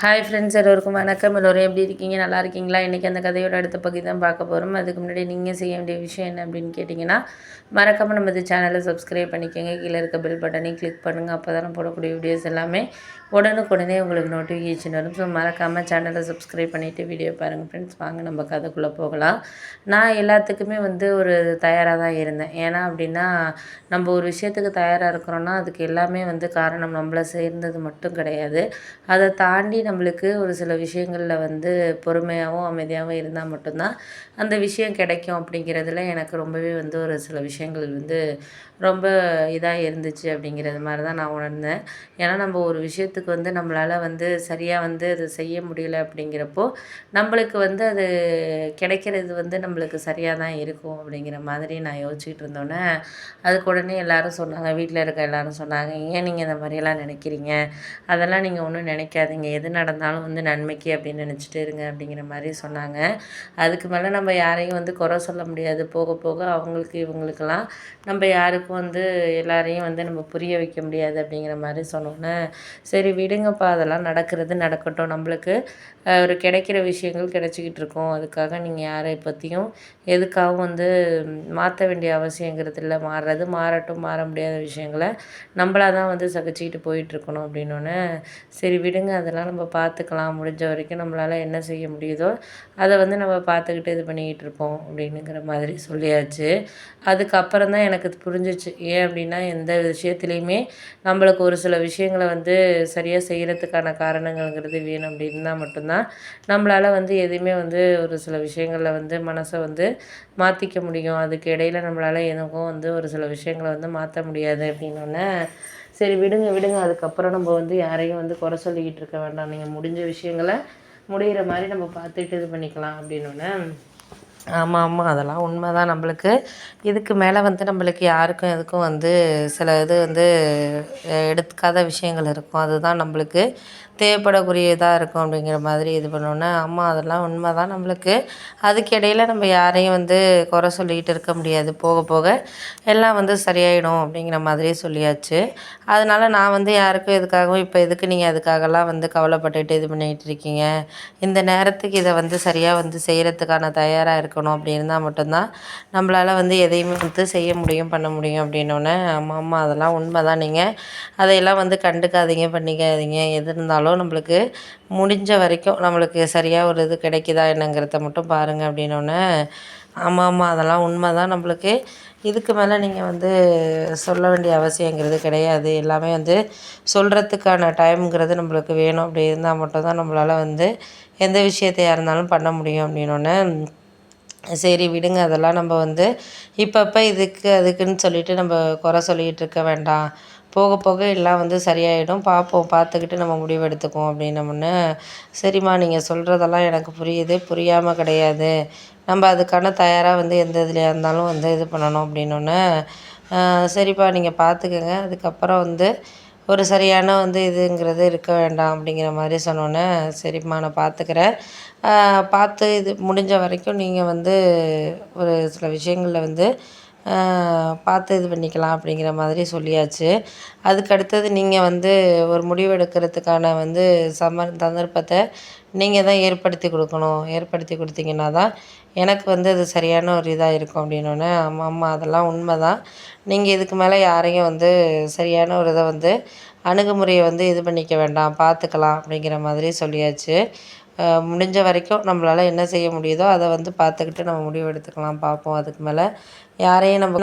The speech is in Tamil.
ஹாய் ஃப்ரெண்ட்ஸ் எல்லோருக்கும் வணக்கம். எல்லோரும் எப்படி இருக்கீங்க? நல்லா இருக்கீங்களா? இன்றைக்கி அந்த கதையோட அடுத்த பகுதி தான் பார்க்க போகிறோம் அதுக்கு முன்னாடி நீங்கள் செய்ய வேண்டிய விஷயம் என்ன அப்படின்னு கேட்டிங்கன்னா மறக்காமல் நம்ம இந்த சேனலை சப்ஸ்கிரைப் பண்ணிக்கோங்க. கீழே இருக்க பெல் பட்டனையும் கிளிக் பண்ணுங்கள் அப்போ தான் போடக்கூடிய வீடியோஸ் எல்லாமே உடனுக்குடனே உங்களுக்கு நோட்டிஃபிகேஷன் வரும். ஸோ மறக்காமல் சேனலை சப்ஸ்கிரைப் பண்ணிவிட்டு வீடியோ பாருங்கள் ஃப்ரெண்ட்ஸ் வாங்க நம்ம கதைக்குள்ளே போகலாம். நான் எல்லாத்துக்குமே வந்து ஒரு தயாராக தான் இருந்தேன். ஏன்னா அப்படின்னா நம்ம ஒரு விஷயத்துக்கு தயாராக இருக்கிறோன்னா அதுக்கு எல்லாமே வந்து காரணம் நம்மளை சேர்ந்தது மட்டும் கிடையாது. அதை தாண்டி நம்மளுக்கு ஒரு சில விஷயங்களில் வந்து பொறுமையாகவும் அமைதியாகவும் இருந்தால் மட்டும்தான் அந்த விஷயம் கிடைக்கும் அப்படிங்கிறதுல எனக்கு ரொம்பவே வந்து ஒரு சில விஷயங்கள் வந்து ரொம்ப இதாக இருந்துச்சு அப்படிங்கிறது மாதிரி தான் நான் உணர்ந்தேன். ஏன்னா நம்ம ஒரு விஷயத்துக்கு வந்து நம்மளால் வந்து சரியாக வந்து அது செய்ய முடியல அப்படிங்கிறப்போ நம்மளுக்கு வந்து அது கிடைக்கிறது வந்து நம்மளுக்கு சரியாக தான் இருக்கும் அப்படிங்கிற மாதிரி நான் யோசிச்சுட்டு இருந்தோன்னே அதுக்கு உடனே எல்லோரும் சொன்னாங்க வீட்டில் இருக்க எல்லோரும் சொன்னாங்க ஏன் நீங்கள் இந்த மாதிரியெல்லாம் நினைக்கிறீங்க? அதெல்லாம் நீங்கள் ஒன்றும் நினைக்காதீங்க. எது நடந்தாலும் வந்து நன்மைக்கு அப்படின்னு நினச்சிட்டு இருங்க அப்படிங்கிற மாதிரி சொன்னாங்க. அதுக்கு மேலே நம்ம யாரையும் வந்து குறை சொல்ல முடியாது. போக போக அவங்களுக்கு இவங்களுக்கெல்லாம் நம்ம யாருக்கும் வந்து எல்லாரையும் வந்து நம்ம புரிய வைக்க முடியாது அப்படிங்கிற மாதிரி சொன்னோன்னே சரி விடுங்கப்பா அதெல்லாம் நடக்கிறது நடக்கட்டும். நம்மளுக்கு ஒரு கிடைக்கிற விஷயங்கள் கிடைச்சிக்கிட்டு இருக்கும். அதுக்காக நீங்கள் யாரை பற்றியும் எதுக்காகவும் வந்து மாற்ற வேண்டிய அவசியங்கிறது இல்லை. மாறுறது மாறட்டும் மாற முடியாத விஷயங்களை நம்மளாக தான் வந்து சகிச்சிக்கிட்டு போயிட்டுருக்கணும் அப்படின்னோடனே சரி விடுங்க அதெல்லாம் நம்ம பார்த்துக்கலாம் முடிஞ்ச வரைக்கும் நம்மளால் என்ன செய்ய முடியுதோ அதை வந்து நம்ம பார்த்துக்கிட்டு இது பண்ணிக்கிட்டு இருப்போம் அப்படின்னுங்கிற மாதிரி சொல்லியாச்சு. அதுக்கப்புறம் தான் எனக்கு புரிஞ்சிச்சு. ஏன் அப்படின்னா எந்த விஷயத்துலையுமே நம்மளுக்கு ஒரு சில விஷயங்களை வந்து சரியாக செய்கிறதுக்கான காரணங்கள்ங்கிறது வேணும் அப்படின்னா மட்டும்தான் நம்மளால் வந்து எதுவுமே வந்து ஒரு சில விஷயங்களில் வந்து மனசை வந்து மாற்றிக்க முடியும். அதுக்கு இடையில் நம்மளால் எனக்கும் வந்து ஒரு சில விஷயங்களை வந்து மாற்ற முடியாது அப்படின்னோடனே சரி விடுங்க விடுங்க. அதுக்கப்புறம் நம்ம வந்து யாரையும் வந்து குறை சொல்லிக்கிட்டு இருக்க வேண்டாம். நீங்கள் முடிஞ்ச விஷயங்களை முடிகிற மாதிரி நம்ம பார்த்துட்டு இது பண்ணிக்கலாம் அப்படின்னு ஆமாம் ஆமாம் அதெல்லாம் உண்மை தான் நம்மளுக்கு. இதுக்கு மேலே வந்து நம்மளுக்கு யாருக்கும் எதுக்கும் வந்து சில இது வந்து எடுத்துக்காத விஷயங்கள் இருக்கும். அதுதான் நம்மளுக்கு தேவைப்படக்கூடியதாக இருக்கும் அப்படிங்கிற மாதிரி இது பண்ணோன்னே ஆமாம் அதெல்லாம் உண்மை தான் நம்மளுக்கு. அதுக்கு இடையில நம்ம யாரையும் வந்து குறை சொல்லிக்கிட்டு இருக்க முடியாது. போக போக எல்லாம் வந்து சரியாயிடும் அப்படிங்கிற மாதிரி சொல்லியாச்சு. அதனால் நான் வந்து யாருக்கும் எதுக்காகவும் இப்போ எதுக்கு நீங்கள் அதுக்காகலாம் வந்து கவலைப்பட்டுட்டு இது பண்ணிக்கிட்டு இருக்கீங்க? இந்த நேரத்துக்கு இதை வந்து சரியாக வந்து செய்கிறதுக்கான தயாராக இருக்கணும் அப்படி இருந்தால் மட்டும்தான் நம்மளால் வந்து எதையுமே வந்து செய்ய முடியும் பண்ண முடியும் அப்படின்னோடனே ஆமாம் ஆமாம் அதெல்லாம் உண்மை தான் நீங்கள் அதையெல்லாம் வந்து கண்டுக்காதீங்க பண்ணிக்காதீங்க. எது இருந்தாலும் நம்மளுக்கு முடிஞ்ச வரைக்கும் நம்மளுக்கு சரியாக ஒரு இது கிடைக்குதா என்னங்கிறத மட்டும் பாருங்கள் அப்படின்னோடனே ஆமாம் ஆமாம் அதெல்லாம் உண்மை தான் நம்மளுக்கு இதுக்கு மேலே நீங்கள் வந்து சொல்ல வேண்டிய அவசியங்கிறது கிடையாது. எல்லாமே வந்து சொல்கிறதுக்கான டைம்ங்கிறது நம்மளுக்கு வேணும். அப்படி இருந்தால் மட்டும்தான் நம்மளால் வந்து எந்த விஷயத்தையாக இருந்தாலும் பண்ண முடியும் அப்படின்னோடனே சரி விடுங்க அதெல்லாம் நம்ம வந்து இப்பப்போ இதுக்கு அதுக்குன்னு சொல்லிட்டு நம்ம குறை சொல்லிகிட்டு இருக்க வேண்டாம். போக போக எல்லாம் வந்து சரியாயிடும். பார்ப்போம் பார்த்துக்கிட்டு நம்ம முடிவு எடுத்துக்குவோம் சரிம்மா நீங்கள் சொல்கிறதெல்லாம் எனக்கு புரியுது. புரியாமல் கிடையாது. நம்ம அதுக்கான தயாராக வந்து எந்த இதுலையாக இருந்தாலும் வந்து இது பண்ணணும் அப்படின்னோடனே சரிப்பா நீங்கள் பார்த்துக்கங்க அதுக்கப்புறம் வந்து ஒரு சரியான வந்து இதுங்கிறது இருக்க வேண்டாம் அப்படிங்கிற மாதிரி சொன்னோன்னே சரிம்மா நான் பார்த்துக்கிறேன் பார்த்து இது முடிஞ்ச வரைக்கும் நீங்கள் வந்து ஒரு சில விஷயங்களில் வந்து பார்த்து இது பண்ணிக்கலாம் அப்படிங்கிற மாதிரி சொல்லியாச்சு. அதுக்கு அடுத்தது நீங்கள் வந்து ஒரு முடிவு எடுக்கிறதுக்கான வந்து சம சந்தர்ப்பத்தை நீங்கள் தான் ஏற்படுத்தி கொடுக்கணும். ஏற்படுத்தி கொடுத்தீங்கன்னா தான் எனக்கு வந்து அது சரியான ஒரு இதாக இருக்கும் அப்படின்னோடனே ஆமாம் ஆமாம் அதெல்லாம் உண்மை தான் நீங்கள் இதுக்கு மேலே யாரையும் வந்து சரியான ஒரு இதை வந்து அணுகுமுறையை வந்து இது பண்ணிக்க வேண்டாம் பார்த்துக்கலாம் அப்படிங்கிற மாதிரி சொல்லியாச்சு. முடிஞ்ச வரைக்கும் நம்மளால் என்ன செய்ய முடியுதோ அதை வந்து பார்த்துக்கிட்டு நம்ம முடிவு எடுத்துக்கலாம். பார்ப்போம். அதுக்கு மேலே யாரையும் நம்ம